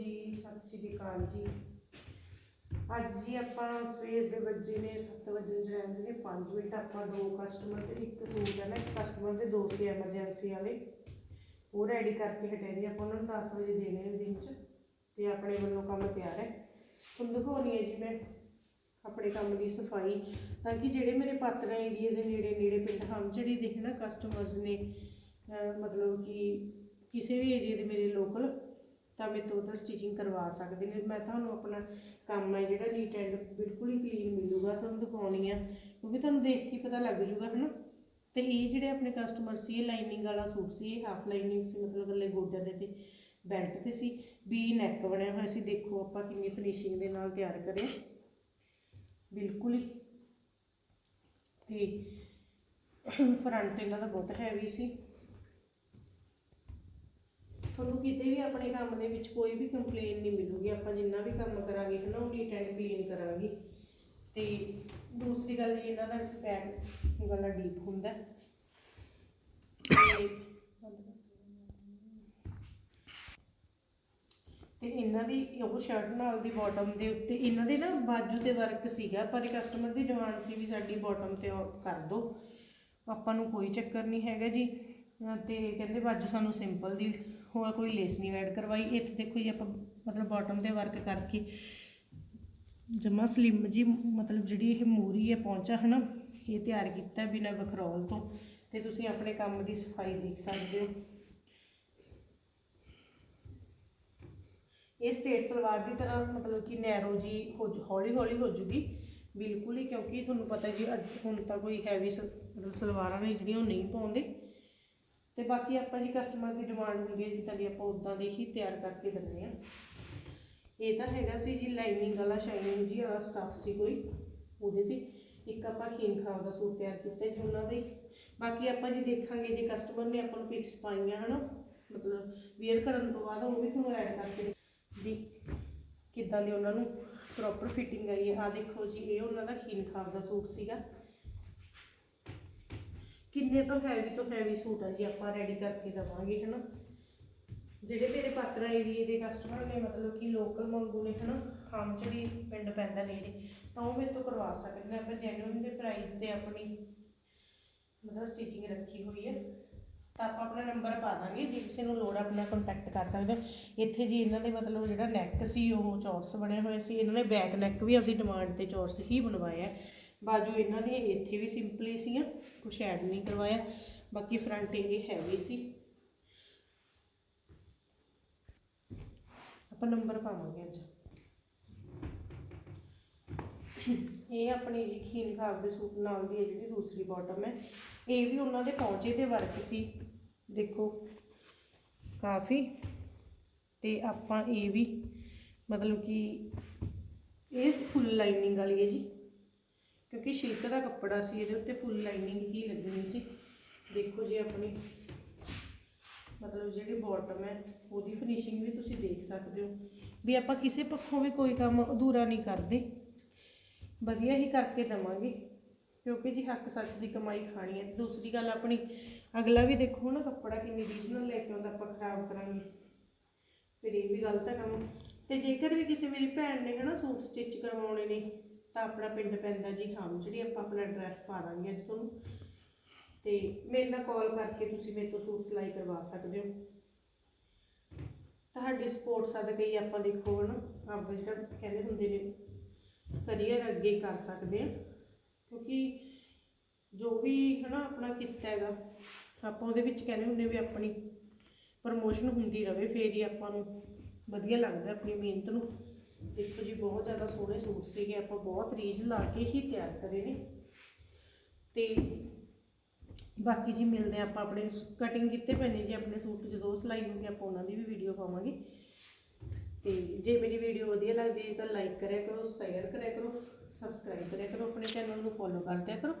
ਜੀ, ਸਤਿ ਸ਼੍ਰੀ ਅਕਾਲ ਜੀ। ਅੱਜ ਜੀ ਆਪਾਂ ਸਵੇਰ ਦੇ ਵੱਜੇ ਨੇ 7 ਵਜੇ ਜਾਂਦੇ ਨੇ 5 ਮਿੰਟ ਆਪਾਂ ਦੋ ਕਸਟਮਰ ਤੇ, ਇੱਕ ਸੂਟ ਹੈ ਨਾ, ਇੱਕ ਕਸਟਮਰ ਦੇ ਦੋ ਸੀ ਐਮਰਜੈਂਸੀ ਵਾਲੇ। ਉਹ ਰੈਡੀ ਕਰਕੇ ਹਟੇ ਨੇ, ਆਪਾਂ ਉਹਨਾਂ ਨੂੰ 10 ਵਜੇ ਦੇਣੇ ਨੇ ਦਿਨ ਚ, ਤੇ ਆਪਣੇ ਵੱਲੋਂ ਕੰਮ ਤਿਆਰ ਹੈ। ਤੁਹਾਨੂੰ ਦਿਖਾਉਣੀ ਹੈ ਜੀ ਮੈਂ ਆਪਣੇ ਕੰਮ ਦੀ ਸਫ਼ਾਈ, ਤਾਂ ਕਿ ਜਿਹੜੇ ਮੇਰੇ ਪਾਤਰਾਂ ਏਰੀਏ ਦੇ ਨੇੜੇ ਨੇੜੇ ਪਿੰਡ ਹਮਚੜੀ ਦੇ ਦੇਖਣਾ ਕਸਟਮਰਸ ਨੇ ਮਤਲਬ ਕਿ ਕਿਸੇ ਵੀ ਏਰੀਏ ਦੇ ਮੇਰੇ ਲੋਕਲ ਤਾਂ ਮੇਰੇ ਤੋਂ ਤਾਂ ਸਟਿਚਿੰਗ ਕਰਵਾ ਸਕਦੇ ਨੇ। ਮੈਂ ਤੁਹਾਨੂੰ ਆਪਣਾ ਕੰਮ ਹੈ ਜਿਹੜਾ ਨੀਟ ਐਂਡ ਬਿਲਕੁਲ ਹੀ ਕਲੀਨ ਮਿਲੂਗਾ, ਤੁਹਾਨੂੰ ਦਿਖਾਉਣੀ ਆ। ਕਿਉਂਕਿ ਤੁਹਾਨੂੰ ਦੇਖ ਕੇ ਪਤਾ ਲੱਗ ਜੂਗਾ, ਹਨਾ? ਤੇ ਇਹ ਜਿਹੜੇ ਆਪਣੇ ਕਸਟਮਰ ਸੀ, ਇਹ ਲਾਈਨਿੰਗ ਵਾਲਾ ਸੂਟ ਸੀ, ਇਹ ਹਾਫ ਲਾਈਨਿੰਗ ਸੀ, ਮਤਲਬ ਇਕੱਲੇ ਗੋਡਿਆਂ ਦੇ ਤੇ ਬੈਲਟ ਤੇ ਸੀ। ਵੀ ਨੈਕ ਬਣਿਆ ਹੋਇਆ ਸੀ, ਦੇਖੋ ਆਪਾਂ ਕਿੰਨੀ ਫਿਨਿਸ਼ਿੰਗ ਦੇ ਨਾਲ ਤਿਆਰ ਕਰਿਆ। ਬਿਲਕੁਲ ਹੀ। ਤੇ ਫਰੰਟ ਇਹਨਾਂ ਦਾ ਬਹੁਤ ਹੈਵੀ ਸੀ। ਤੁਹਾਨੂੰ ਕਿਤੇ ਵੀ ਆਪਣੇ ਕੰਮ ਦੇ ਵਿੱਚ ਕੋਈ ਵੀ ਕੰਪਲੇਨ ਨਹੀਂ ਮਿਲੂਗੀ, ਆਪਾਂ ਜਿੰਨਾ ਵੀ ਕੰਮ ਕਰਾਂਗੇ ਹੈ ਨਾ ਉਹ ਨੀਟ ਐਂਡ ਕਲੀਨ ਕਰਾਂਗੇ। ਤੇ ਦੂਸਰੀ ਗੱਲ ਜੀ, ਇਹਨਾਂ ਦਾ ਪੈਕ ਗਲਾ ਡੀਪ ਹੁੰਦਾ। ਹੈ। ਤੇ ਤੇ ਇਹਨਾਂ ਦੀ, ਉਹ ਸ਼ਰਟ ਨਾਲ ਦੀ ਬਾਟਮ ਦੇ ਉੱਤੇ, ਇਹਨਾਂ ਦੇ ਨਾ ਬਾਜੂ ਤੇ ਵਰਕ ਸੀਗਾ, ਪਰ ਕਸਟਮਰ ਦੀ ਡਿਮਾਂਡ ਸੀ ਵੀ ਸਾਡੀ ਬਾਟਮ ਤੇ ਉਹ ਕਰ ਦਿਓ ਆਪਾਂ ਨੂੰ ਕੋਈ ਚੱਕਰ ਨਹੀਂ ਹੈਗਾ ਜੀ। ਤੇ ਕਹਿੰਦੇ ਬਾਜੂ ਸਾਨੂੰ ਸਿੰਪਲ ਦੀ ਹੋਰ ਕੋਈ ਲੇਸ ਨਹੀਂ ਐਡ ਕਰਵਾਈ। ਇੱਥੇ ਦੇਖੋ ਜੀ ਆਪਾਂ ਮਤਲਬ ਬਾਟਮ ਦੇ ਵਰਕ ਕਰਕੇ ਜਮਾ ਸਲਿਮ ਜੀ ਮਤਲਬ ਜਿਹੜੀ ਇਹ ਮੂਰੀ ਹੈ ਪਹੁੰਚਾ ਹਨਾ, ਇਹ ਤਿਆਰ ਕੀਤਾ ਬਿਨਾਂ ਵਖਰੋਲ ਤੋਂ। ਤੇ ਤੁਸੀਂ ਆਪਣੇ ਕੰਮ ਦੀ ਸਫ਼ਾਈ ਦੇਖ ਸਕਦੇ ਹੋ। ਇਹ ਸਟੇਟ ਸਲਵਾਰ ਦੀ ਤਰ੍ਹਾਂ ਮਤਲਬ ਕਿ ਨੈਰੋ ਜੀ ਹੋ ਹੌਲੀ ਹੌਲੀ ਹੋ ਜੂਗੀ। ਬਿਲਕੁਲ ਹੀ, ਕਿਉਂਕਿ ਤੁਹਾਨੂੰ ਪਤਾ ਜੀ, ਅੱਜ ਹੁਣ ਤਾਂ ਕੋਈ ਹੈਵੀ ਮਤਲਬ ਸਲਵਾਰਾਂ ਨੇ ਜਿਹੜੀਆਂ ਉਹ ਨਹੀਂ ਪਾਉਂਦੇ। ਤੇ ਬਾਕੀ ਆਪਾਂ ਜੀ ਕਸਟਮਰ ਦੀ ਡਿਮਾਂਡ ਹੁੰਦੀ ਹੈ, ਜਿੱਦਾਂ ਦੀ ਆਪਾਂ ਉਦਾਂ ਦੇ ਹੀ ਤਿਆਰ ਕਰਕੇ ਦਿੰਦੇ ਆ ਇਹ ਤਾਂ ਹੈਗਾ ਸੀ ਜੀ ਲਾਈਨਿੰਗ ਵਾਲਾ ਸ਼ਾਈਨਿੰਗ ਜੀ ਵਾਲਾ ਸਟਫ ਸੀ ਕੋਈ ਉਹਦੇ ਤੇ। ਇੱਕ ਆਪਾਂ ਖੀਨ ਖਾਬ ਦਾ ਸੂਟ ਤਿਆਰ ਕੀਤਾ ਜੀ ਉਹਨਾਂ ਦੇ। ਬਾਕੀ ਆਪਾਂ ਜੀ ਦੇਖਾਂਗੇ, ਜੇ ਕਸਟਮਰ ਨੇ ਆਪਾਂ ਨੂੰ ਪਿਕਸ ਪਾਈਆਂ, ਹਨਾ, ਮਤਲਬ ਵੇਅਰ ਕਰਨ ਤੋਂ ਬਾਅਦ ਉਹ ਵੀ ਤੁਹਾਨੂੰ ਐਡ ਕਰਕੇ ਵੀ ਕਿੱਦਾਂ ਦੀ ਉਹਨਾਂ ਨੂੰ ਪ੍ਰੋਪਰ ਫਿਟਿੰਗ ਆਈ ਹੈ। ਆ ਦੇਖੋ ਜੀ, ਇਹ ਉਹਨਾਂ ਦਾ ਖੀਨ ਖਾਬ ਦਾ ਸੂਟ ਸੀਗਾ। ਕਿੰਨੇ ਤੋਂ ਹੈਵੀ ਤੋਂ ਹੈਵੀ ਸੂਟ ਆ ਜੀ ਆਪਾਂ ਰੈਡੀ ਕਰਕੇ ਦਵਾਂਗੇ, ਹਨਾ? ਜਿਹੜੇ ਮੇਰੇ ਪਾਤਰਾ ਏਰੀਏ ਦੇ ਕਸਟਮਰ ਨੇ, ਮਤਲਬ ਕਿ ਲੋਕਲ ਮੰਗੂ ਨੇ, ਹਨਾ? ਹਮ ਚ ਪਿੰਡ ਪੈਂਦਾ ਨੇੜੇ, ਤਾਂ ਉਹ ਮੇਰੇ ਤੋਂ ਕਰਵਾ ਸਕਦੇ ਨੇ। ਆਪਾਂ ਜੈਨੂਇਨ ਦੇ ਪ੍ਰਾਈਸ ਤੇ ਆਪਣੀ, ਮਤਲਬ ਸਟਿਚਿੰਗ ਰੱਖੀ ਹੋਈ ਹੈ। ਤਾਂ ਆਪਾਂ ਆਪਣਾ ਨੰਬਰ ਪਾ ਦਾਂਗੇ, ਜੇ ਕਿਸੇ ਨੂੰ ਲੋੜ ਆ ਆਪਣਾ ਕੰਟੈਕਟ ਕਰ ਸਕਦੇ ਹੋ। ਇੱਥੇ ਜੀ ਇਹਨਾਂ ਦੇ ਮਤਲਬ ਜਿਹੜਾ ਨੈਕ ਸੀ, ਉਹ ਚੌਰਸ ਬਣੇ ਹੋਏ ਸੀ। ਇਹਨਾਂ ਨੇ ਬੈਕ ਨੈਕ ਵੀ ਆਪਣੀ ਡਿਮਾਂਡ ਤੇ ਚੌਰਸ ਹੀ ਬਣਵਾਇਆ ਹੈ। ਬਾਜੂ ਇਹਨਾਂ ਦੀ ਇੱਥੇ ਵੀ ਸਿੰਪਲੀ ਸੀਆਂ, ਕੁਛ ਐਡ ਨਹੀਂ ਕਰਵਾਇਆ, ਬਾਕੀ ਫਰੰਟ ਇਹ ਹੈਵੀ ਸੀ। ਆਪਾਂ ਨੰਬਰ ਪਾਵਾਂਗੇ ਅੱਜ। ਇਹ ਆਪਣੀ ਜੀ ਖੀਨ ਖਾਬ ਦੇ ਸੂਟ ਨਾਲ ਦੀ ਹੈ, ਜਿਹੜੀ ਦੂਸਰੀ ਬਾਟਮ ਹੈ। ਇਹ ਵੀ ਉਹਨਾਂ ਦੇ ਪਹੁੰਚੇ ਤੇ ਵਰਕ ਸੀ। ਦੇਖੋ, ਕਾਫੀ। ਤੇ ਆਪਾਂ ਇਹ ਵੀ, ਮਤਲਬ ਕਿ ਇਹ ਫੁੱਲ ਲਾਈਨਿੰਗ ਵਾਲੀ ਹੈ ਜੀ। ਕਿਉਂਕਿ ਸ਼ਿਲਕ ਦਾ ਕੱਪੜਾ ਸੀ, ਇਹਦੇ ਉੱਤੇ ਫੁੱਲ ਲਾਈਨਿੰਗ ਹੀ ਲੱਗਣੀ ਸੀ। ਦੇਖੋ ਜੀ ਆਪਣੀ, ਮਤਲਬ ਜਿਹੜੀ ਬਾਟਮ ਹੈ, ਉਹਦੀ ਫਿਨਿਸ਼ਿੰਗ ਵੀ ਤੁਸੀਂ ਦੇਖ ਸਕਦੇ ਹੋ। ਵੀ ਆਪਾਂ ਕਿਸੇ ਪੱਖੋਂ ਵੀ ਕੋਈ ਕੰਮ ਅਧੂਰਾ ਨਹੀਂ ਕਰਦੇ। ਵਧੀਆ ਹੀ ਕਰਕੇ ਦਵਾਂਗੇ, ਕਿਉਂਕਿ ਜੀ ਹੱਕ ਸੱਚ ਦੀ ਕਮਾਈ ਖਾਣੀ ਹੈ। ਦੂਸਰੀ ਗੱਲ ਆਪਣੀ, ਅਗਲਾ ਵੀ ਦੇਖੋ ਨਾ ਕੱਪੜਾ ਕਿੰਨੀ ਰੀਜਨਲ ਲੈ ਕੇ ਆਉਂਦਾ, ਆਪਾਂ ਖਰਾਬ ਕਰਾਂਗੇ। ਫਿਰ ਇਹ ਵੀ ਗਲਤ ਹੈ ਕੰਮ। ਤੇ ਜੇਕਰ ਵੀ ਕਿਸੇ ਮੇਰੀ ਭੈਣ ਨੇ ਹਨਾ ਸੂਟ ਸਟਿਚ ਕਰਵਾਉਣੇ ਨੇ ਤਾਂ ਆਪਣਾ ਪਿੰਡ ਪੈਂਦਾ ਜੀ ਹਾਂ ਜਿਹੜੀ ਆਪਾਂ ਆਪਣਾ ਐਡਰੈਸ ਪਾ ਦਾਂਗੇ ਅੱਜ ਤੁਹਾਨੂੰ। ਤੇ ਮੇਰੇ ਨਾਲ ਕਾਲ ਕਰਕੇ ਤੁਸੀਂ ਮੇਰੇ ਤੋਂ ਸੂਟ ਸਿਲਾਈ ਕਰਵਾ ਸਕਦੇ ਹੋ। ਤੁਹਾਡੀ ਸਪੋਰਟ ਸਦਕਾ ਹੀ ਆਪਾਂ ਦੇਖੋ ਹਨਾ ਆਪਦਾ ਜਿਹੜਾ ਕਹਿੰਦੇ ਹੁੰਦੇ ਨੇ ਕਰੀਅਰ ਅੱਗੇ ਕਰ ਸਕਦੇ ਆ। ਕਿਉਂਕਿ ਜੋ ਵੀ ਹਨਾ ਆਪਣਾ ਕੀਤਾ ਹੈਗਾ, ਆਪਾਂ ਉਹਦੇ ਵਿੱਚ ਕਹਿੰਦੇ ਹੁੰਦੇ ਵੀ ਆਪਣੀ ਪ੍ਰਮੋਸ਼ਨ ਹੁੰਦੀ ਰਹੇ ਫੇਰ ਹੀ ਆਪਾਂ ਨੂੰ ਵਧੀਆ ਲੱਗਦਾ ਆਪਣੀ ਮਿਹਨਤ ਨੂੰ। ਦੇਖੋ ਜੀ, ਬਹੁਤ ਜ਼ਿਆਦਾ ਸੋਹਣੇ ਸੂਟ ਸੀਗੇ, ਆਪਾਂ ਬਹੁਤ ਰੀਝ ਲਾ ਕੇ ਹੀ ਤਿਆਰ ਕਰੇ ਨੇ। ਤੇ ਬਾਕੀ ਜੀ ਮਿਲਦੇ ਆ ਆਪਾਂ ਆਪਣੇ ਕਟਿੰਗ ਕੀਤੇ ਪਏ ਨੇ ਜੀ ਆਪਣੇ ਸੂਟ, ਜਦੋਂ ਸਿਲਾਈ ਹੋਊਗੀ ਆਪਾਂ ਉਹਨਾਂ ਦੀ ਵੀ ਵੀਡੀਓ ਪਾਵਾਂਗੇ। ਤੇ ਜੇ ਮੇਰੀ ਵੀਡੀਓ ਵਧੀਆ ਲੱਗਦੀ ਹੈ ਤਾਂ ਲਾਈਕ ਕਰਿਆ ਕਰੋ ਸ਼ੇਅਰ ਕਰਿਆ ਕਰੋ ਸਬਸਕ੍ਰਾਈਬ ਕਰਿਆ ਕਰੋ, ਆਪਣੇ ਚੈਨਲ ਨੂੰ ਫੋਲੋ ਕਰ ਦਿਆ ਕਰੋ।